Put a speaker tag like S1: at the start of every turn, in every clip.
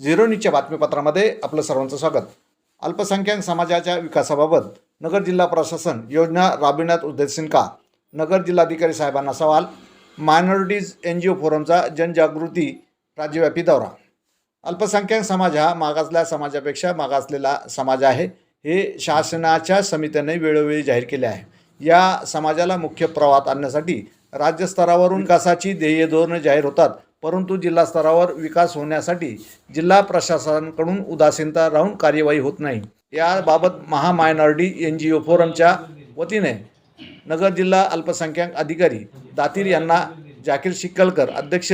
S1: Zero न्यूजच्या बातमीपत्रामध्ये आपलं सर्वांचं स्वागत. अल्पसंख्याक समाजाच्या विकासाबाबत नगर जिल्हा प्रशासन योजना राबविण्यात उद्देशीन का नगर जिल्हाधिकारी साहेबांना सवाल. मायनॉरिटीज एन जी ओ फोरमचा जनजागृती राज्यव्यापी दौरा. अल्पसंख्याक समाज हा मागासल्या समाजापेक्षा मागासलेला समाज आहे. हे शासनाच्या समित्याने वेळोवेळी जाहीर केले आहे. या समाजाला मुख्य प्रवाहात आणण्यासाठी राज्यस्तरावरून विकासाची ध्येय धोरणं जाहीर होतात. परंतु जिल्हा स्तरावर विकास होण्यासाठी जिल्हा प्रशासनाकडून उदासीनता राहून कार्यवाही होत नाही. याबाबत महामायनॉरिटी एन जी ओ फोरमच्या वतीने नगर जिल्हा अल्पसंख्याक अधिकारी दातीर यांना जाकीर शिक्कलकर अध्यक्ष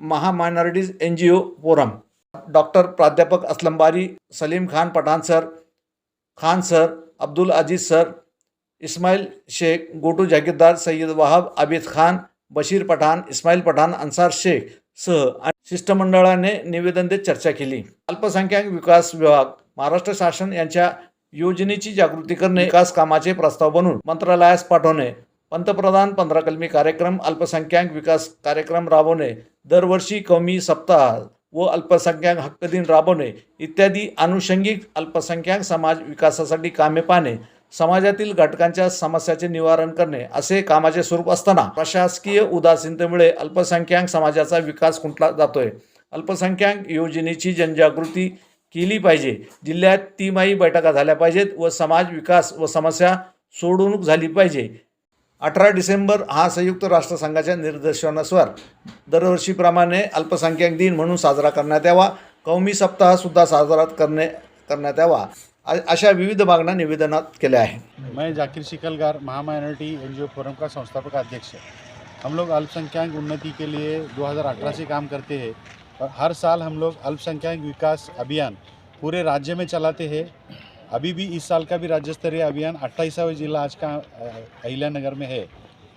S1: महामायनॉरिटीज N G O forum doctor प्राध्यापक Aslambari Salim Khan Pathan sir Khan sir Abdul Aziz sir Ismail Shaikh Gotu Jagirdar Sayyad Wahab Abid Khan Bashir Pathan Ismail Pathan Ansar Shaikh सह आणि शिष्टमंडळाने निवेदन देत चर्चा केली. अल्पसंख्याक विकास विभाग महाराष्ट्र शासन यांच्या योजनेची जागृती करणे विकास कामाचे प्रस्ताव बनवून मंत्रालयास पाठवणे. पंतप्रधान पंधरा कलमी कार्यक्रम अल्पसंख्याक विकास कार्यक्रम राबवणे. दरवर्षी कौमी सप्ताह व अल्पसंख्याक हक्क दिन राबवणे. इत्यादी अनुषंगिक अल्पसंख्याक समाज विकासासाठी कामे पाहणे. समाजातील घटकांच्या समस्याचे निवारण करणे असे कामाचे स्वरूप असताना प्रशासकीय उदासीनतेमुळे अल्पसंख्याक समाजाचा विकास खुंटला जातोय. अल्पसंख्याक योजनेची जनजागृती केली पाहिजे. जिल्ह्यात तिमाही बैठका झाल्या पाहिजेत व समाज विकास व समस्या सोडवणूक झाली पाहिजे. अठरा डिसेंबर हा संयुक्त राष्ट्रसंघाच्या निर्देशानुसार दरवर्षीप्रमाणे अल्पसंख्याक दिन म्हणून साजरा करण्यात यावा. कौमी सप्ताहसुद्धा साजरा करणे करण्यात यावा. अशा विविध मागण्या निवेदनात केल्या आहेत.
S2: मैं जाकिर शिकलगार महामाइनॉरिटी एनजीओ फोरम का संस्थापक अध्यक्ष हम लोग अल्पसंख्याक उन्नति के लिए 2018 से काम करते हैं और हर साल हम लोग अल्पसंख्याक विकास अभियान पूरे राज्य में चलाते हैं। अभी भी इस साल का भी राज्य स्तरीय अभियान अट्ठाईसवें जिला आज का अ, अहिल्यानगर में है।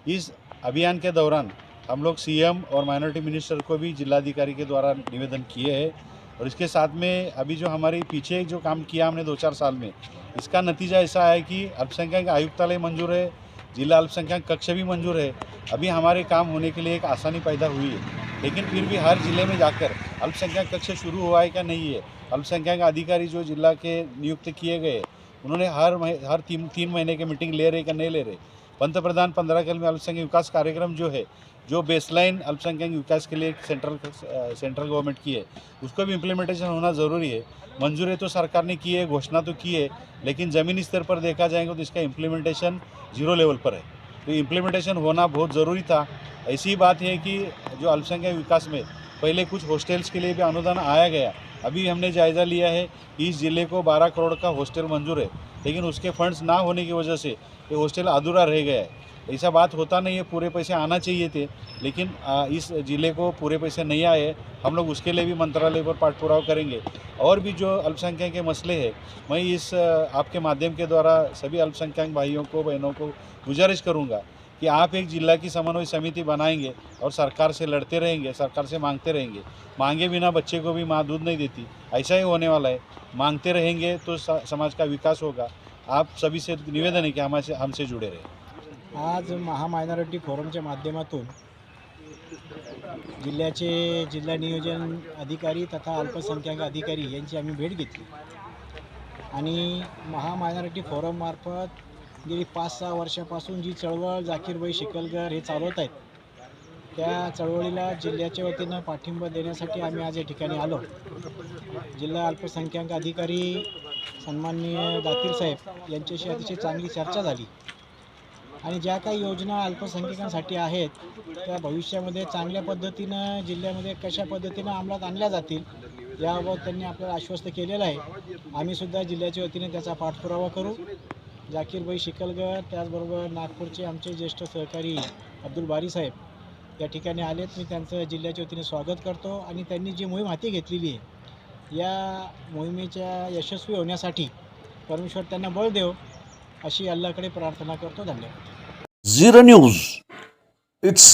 S2: इस अभियान के दौरान हम लोग सीएम और माइनॉरिटी मिनिस्टर को भी जिलाधिकारी के द्वारा निवेदन किए हैं। और इसके साथ में अभी जो हमारी पीछे जो काम किया हमने दो चार साल में, इसका नतीजा ऐसा है कि अल्पसंख्यक आयुक्तालय मंजूर है, जिला अल्पसंख्यक कक्ष भी मंजूर है। अभी हमारे काम होने के लिए एक आसानी पैदा हुई है, लेकिन फिर भी हर ज़िले में जाकर अल्पसंख्यक कक्ष शुरू हुआ है क्या नहीं है? अल्पसंख्यक अधिकारी जो जिला के नियुक्त किए गए, उन्होंने हर हर तीन तीन महीने के मीटिंग ले रहे क्या नहीं ले रहे? पंतप्रधान पंद्रह कल में अल्पसंख्यक विकास कार्यक्रम जो है जो बेसलाइन अल्पसंख्यक विकास के लिए सेंट्रल सेंट्रल गवर्नमेंट की है, उसको भी इम्प्लीमेंटेशन होना ज़रूरी है। मंजूरी तो सरकार ने की है, घोषणा तो की है, लेकिन ज़मीनी स्तर पर देखा जाएगा तो इसका इम्प्लीमेंटेशन ज़ीरो लेवल पर है। तो इम्प्लीमेंटेशन होना बहुत ज़रूरी था। ऐसी बात है कि जो अल्पसंख्यक विकास में पहले कुछ हॉस्टल्स के लिए भी अनुदान आया गया, अभी हमने जायज़ा लिया है इस ज़िले को 12 करोड़ का हॉस्टल मंजूर है, लेकिन उसके फंड्स ना होने की वजह से ये हॉस्टल अधूरा रह गया है। ऐसा बात होता नहीं है, पूरे पैसे आना चाहिए थे, लेकिन इस ज़िले को पूरे पैसे नहीं आए, हम लोग उसके लिए भी मंत्रालय पर पाठपुराव करेंगे। और भी जो अल्पसंख्यक के मसले हैं, मैं इस, आपके माध्यम के द्वारा सभी अल्पसंख्यक भाइयों को, बहनों को गुजारिश करूँगा कि आप एक जिला की समन्वय समिति बनाएँगे और सरकार से लड़ते रहेंगे, सरकार से मांगते रहेंगे। मांगे बिना बच्चे को भी माँ दूध नहीं देती, ऐसा ही होने वाला है। मांगते रहेंगे तो समाज का विकास होगा। आप सभी से निवेदन है कि हमारे हमसे जुड़े रहे।
S3: आज महामायनॉरिटी फोरमच्या माध्यमातून जिल्ह्याचे जिल्हा नियोजन अधिकारी तथा अल्पसंख्याक अधिकारी यांची आम्ही भेट घेतली. आणि महामायनॉरिटी फोरममार्फत गेली पाच सहा वर्षापासून जी चळवळ जाकीरबाई शिकलगर हे चालवत आहेत त्या चळवळीला जिल्ह्याच्या वतीनं पाठिंबा देण्यासाठी आम्ही आज या ठिकाणी आलो. जिल्हा अल्पसंख्याक अधिकारी सन्माननीय दातीर साहेब यांच्याशी अतिशय चांगली चर्चा झाली. आणि ज्या काही योजना अल्पसंख्याकांसाठी आहेत त्या भविष्यामध्ये चांगल्या पद्धतीनं जिल्ह्यामध्ये कशा पद्धतीनं अंमलात आणल्या जातील याबाबत त्यांनी आपल्याला आश्वस्त केलेलं आहे. आम्हीसुद्धा जिल्ह्याच्या वतीने त्याचा पाठपुरावा करू. जाकीरबाई शिकलगर त्याचबरोबर नागपूरचे आमचे ज्येष्ठ सहकारी अब्दुल बारी साहेब या ठिकाणी आलेत. मी त्यांचं जिल्ह्याच्या वतीने स्वागत करतो आणि त्यांनी जी मोहीम हाती घेतलेली आहे या मोहिमेच्या यशस्वी होण्यासाठी परमेश्वर त्यांना बळ देव. अशी अल्लाकडे प्रार्थना करतो धन्यवाद
S4: zero news it's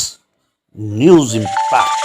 S4: news impact